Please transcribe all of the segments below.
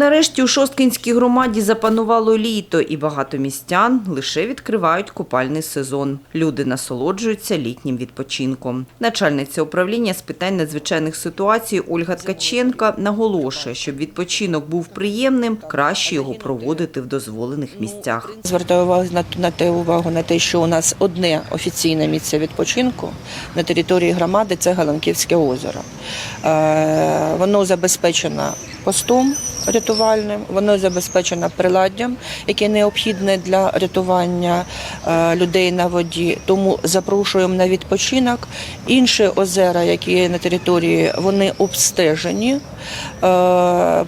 Нарешті у Шосткинській громаді запанувало літо, і багато містян лише відкривають купальний сезон. Люди насолоджуються літнім відпочинком. Начальниця управління з питань надзвичайних ситуацій Ольга Ткаченка наголошує, щоб відпочинок був приємним, краще його проводити в дозволених місцях. Звертаю увагу на, те увагу на те, що у нас одне офіційне місце відпочинку на території громади це Галанківське озеро. Е, воно забезпечено постом рятувальним, воно забезпечено приладдям, яке необхідне для рятування е, людей на воді. Тому запрошуємо на відпочинок. Інші озера, які є на території, вони обстежені, е,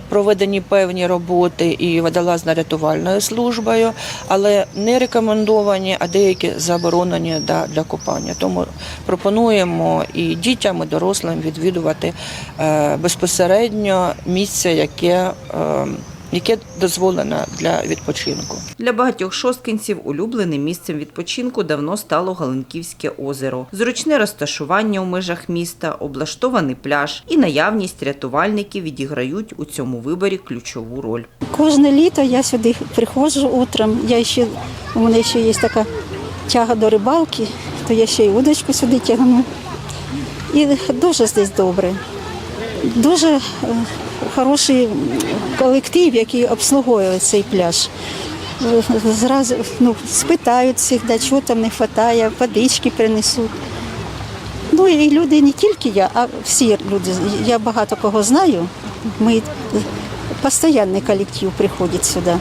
проведені певні роботи і водолазно-рятувальною службою, але не рекомендовані, а деякі заборонені для, купання. Тому пропонуємо і дітям, і дорослим відвідувати е, безпосередньо місце, яке, е, яке дозволено для відпочинку. Для багатьох шосткинців улюбленим місцем відпочинку давно стало Галинківське озеро. Зручне розташування у межах міста, облаштований пляж і наявність рятувальників відіграють у цьому виборі ключову роль. Кожне літо я сюди приходжу утром. Я ще, у мене ще є така тяга до рибалки, то я ще й удочку сюди тягну. І дуже здесь добре. Дуже е, хороший колектив, який обслуговує цей пляж. Е, Зразу ну, спитають всіх, да, чого там не вистачає, водички принесуть. Ну і люди не тільки я, а всі люди. Я багато кого знаю. Ми постійний колектив приходить сюди.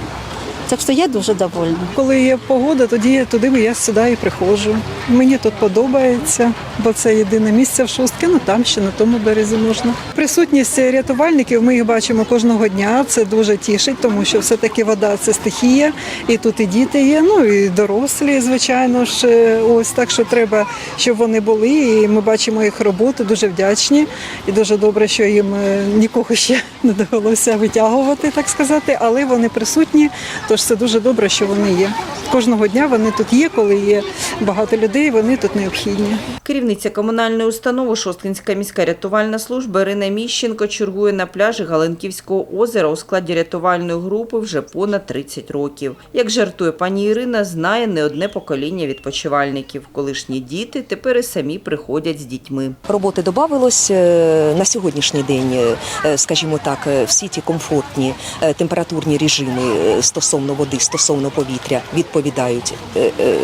Так що я дуже довольна. Коли є погода, тоді туди я сюди і приходжу. Мені тут подобається, бо це єдине місце в шостки, ну там ще на тому березі можна. Присутність рятувальників ми їх бачимо кожного дня. Це дуже тішить, тому що все-таки вода це стихія, і тут і діти є, ну і дорослі, звичайно ж. Ось так що треба, щоб вони були. І ми бачимо їх роботу, дуже вдячні. І дуже добре, що їм е, нікого ще не довелося витягувати, так сказати, але вони присутні. Тож це дуже добре, що вони є. Кожного дня вони тут є, коли є багато людей, вони тут необхідні. Керівниця комунальної установи Шосткинська міська рятувальна служба Ірина Міщенко чергує на пляжі Галинківського озера у складі рятувальної групи вже понад 30 років. Як жартує пані Ірина, знає не одне покоління відпочивальників. Колишні діти тепер і самі приходять з дітьми. Роботи додавалось е, на сьогоднішній день, е, скажімо так, е, всі ті комфортні температурні режими е, стосовно води, стосовно повітря відповідають е, е,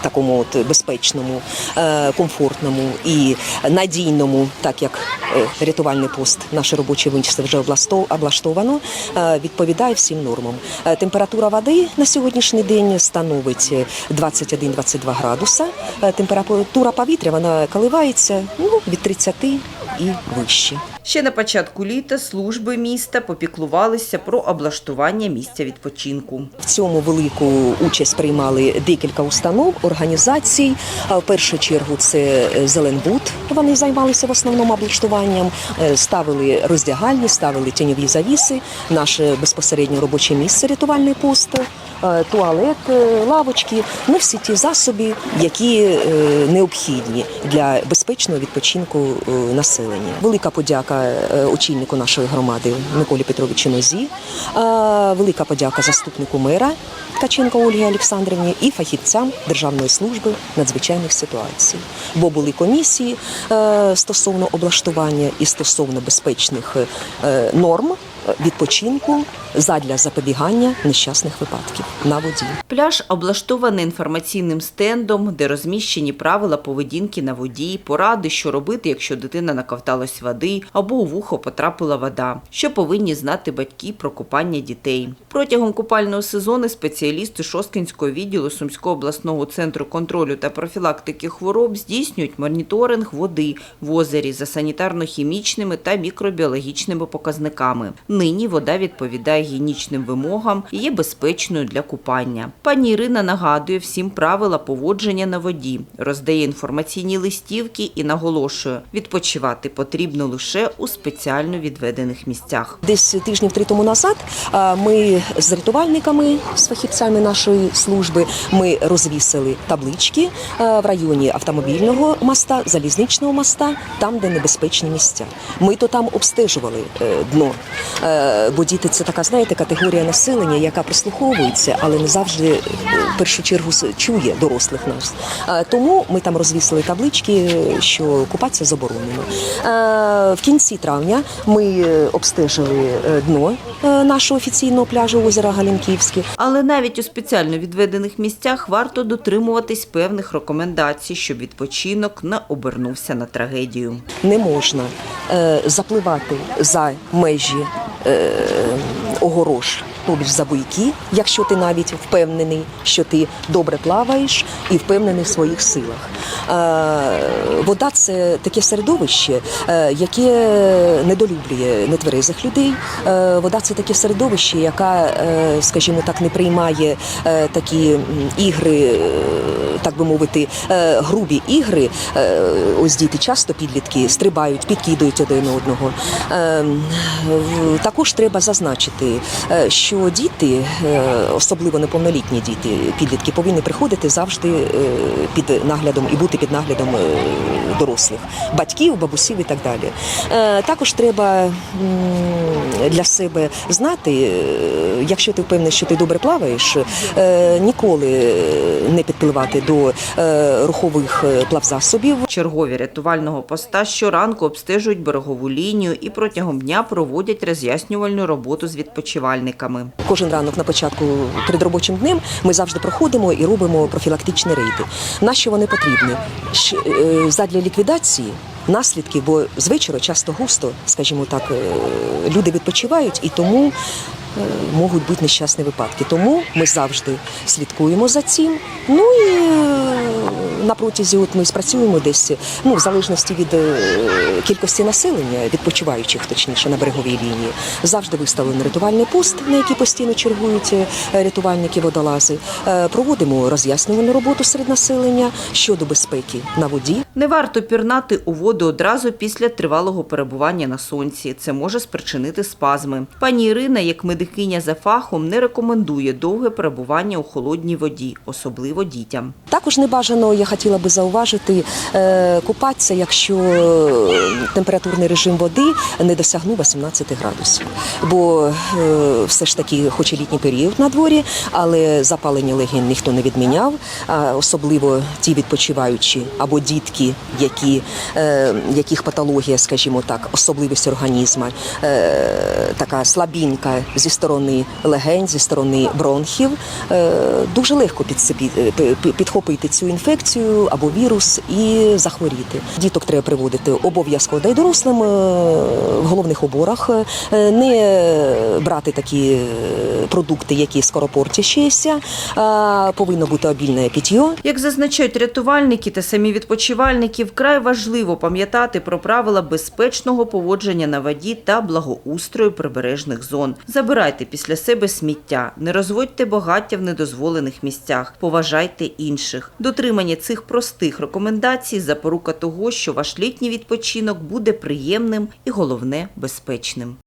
такому от безпечному, е, комфортному і надійному, так як е, рятувальний пост, наше робоче місце вже облаштовано, е, відповідає всім нормам. Е, Температура води на сьогоднішній день становить е, 21-22 градуса. Е, Температура повітря вона коливається ну, від 30 і вище. Ще на початку літа служби міста попіклувалися про облаштування місця відпочинку. В цьому велику участь приймали декілька установ, організацій. В першу чергу це е, Зеленбуд. Вони займалися в основному облаштуванням, е, ставили роздягальні, ставили тіньові завіси, наше безпосередньо робоче місце, рятувальний пост, е, туалет, лавочки. Ну всі ті засоби, які необхідні для безпечного відпочинку е, населення. Велика подяка е, очільнику нашої громади Миколі Петровичу Нозі. Е, Велика подяка заступнику мера Ткаченко Ольгі Олександрівні і фахівцям Державної служби надзвичайних ситуацій. Бо були комісії е, стосовно облаштування і стосовно безпечних норм відпочинку задля запобігання нещасних випадків на воді. Пляж облаштований інформаційним стендом, де розміщені правила поведінки на воді, поради, що робити, якщо дитина наковталась води або у вухо потрапила вода, що повинні знати батьки про купання дітей. Протягом купального сезону спеціалісти Шосткинського відділу Сумського обласного центру контролю та профілактики хвороб здійснюють моніторинг води в озері за санітарно-хімічними та мікробіологічними показниками. Нині вода відповідає гігієнічним вимогам і є безпечною для купання. Пані Ірина нагадує всім правила поводження на воді, роздає інформаційні листівки і наголошує, відпочивати потрібно лише у спеціально відведених місцях. Десь тижнів три тому назад ми з рятувальниками, з фахівцями нашої служби, ми розвісили таблички в районі автомобільного моста, залізничного моста, там, де небезпечні місця. Ми то там обстежували е, дно. Е, Бо діти це така, знаєте, категорія населення, яка прислуховується, але не завжди е, в першу чергу чує дорослих нас. Е, Тому ми там розвісили таблички, що купатися заборонено. В кінці травня ми обстежили дно нашого офіційного пляжу озера Галінківське. Але навіть у спеціально відведених місцях варто дотримуватись певних рекомендацій, щоб відпочинок не обернувся на трагедію. не можна запливати за межі е, огорож, тобі ж за буйки, якщо ти навіть впевнений, що ти добре плаваєш і впевнений в своїх силах. Е, вода це таке середовище, е, яке недолюблює нетверезих людей. Е, вода це таке середовище, яка, е, скажімо так, не приймає е, такі ігри, е, так би мовити, е, грубі ігри. Е, Ось діти часто підлітки стрибають, підкидують один одного. Е, Також треба зазначити, що діти, особливо неповнолітні діти, підлітки, повинні приходити завжди під наглядом і бути під наглядом дорослих, батьків, бабусів і так далі. Також треба для себе знати, якщо ти впевнений, що ти добре плаваєш, ніколи не підпливати до е, рухових е, плавзасобів. Чергові рятувального поста щоранку обстежують берегову лінію і протягом дня проводять роз'яснювальну роботу з відпочивальниками. Кожен ранок на початку перед робочим днем ми завжди проходимо і робимо профілактичні рейди. На що вони потрібні? Е, Задля ліквідації наслідків, бо з вечора часто густо, скажімо так, люди відпочивають і тому. Е, Можуть бути нещасні випадки, тому ми завжди слідкуємо за цим. Ну і е, на протязі от ми спрацюємо десь, ну в залежності від е, кількості населення, відпочиваючих, точніше на береговій лінії, завжди виставлений рятувальний пост, на який постійно чергують е, рятувальники водолази. Е, Проводимо роз'яснювальну роботу серед населення щодо безпеки на воді. Не варто пірнати у воду одразу після тривалого перебування на сонці. Це може спричинити спазми. Пані Ірина, як медикиня за фахом, не рекомендує довге перебування у холодній воді, особливо дітям. Також небажано, я хотіла би зауважити, е, купатися, якщо е, температурний режим води не досягнув 18 градусів. Бо е, все ж таки, хоч і літній період на дворі, але запалення легень ніхто не відміняв, особливо ті відпочиваючі або дітки, які, е, яких патологія, скажімо так, особливість організму, е, така слабінка зі сторони легень, зі сторони бронхів, дуже легко підхопити цю інфекцію або вірус і захворіти. Діток треба приводити обов'язково й дорослим е, в головних уборах, е, не брати такі е, продукти, які скоропортящіся, повинно бути обільне питьо. Як зазначають рятувальники та самі відпочивальники, вкрай важливо пам'ятати про правила безпечного поводження на воді та благоустрою прибережних зон. Забирайте після себе сміття, не розводьте багаття в недозволених місцях, поважайте інших. Дотримання цих простих рекомендацій запорука того, що ваш літній відпочинок буде приємним і головне безпечним.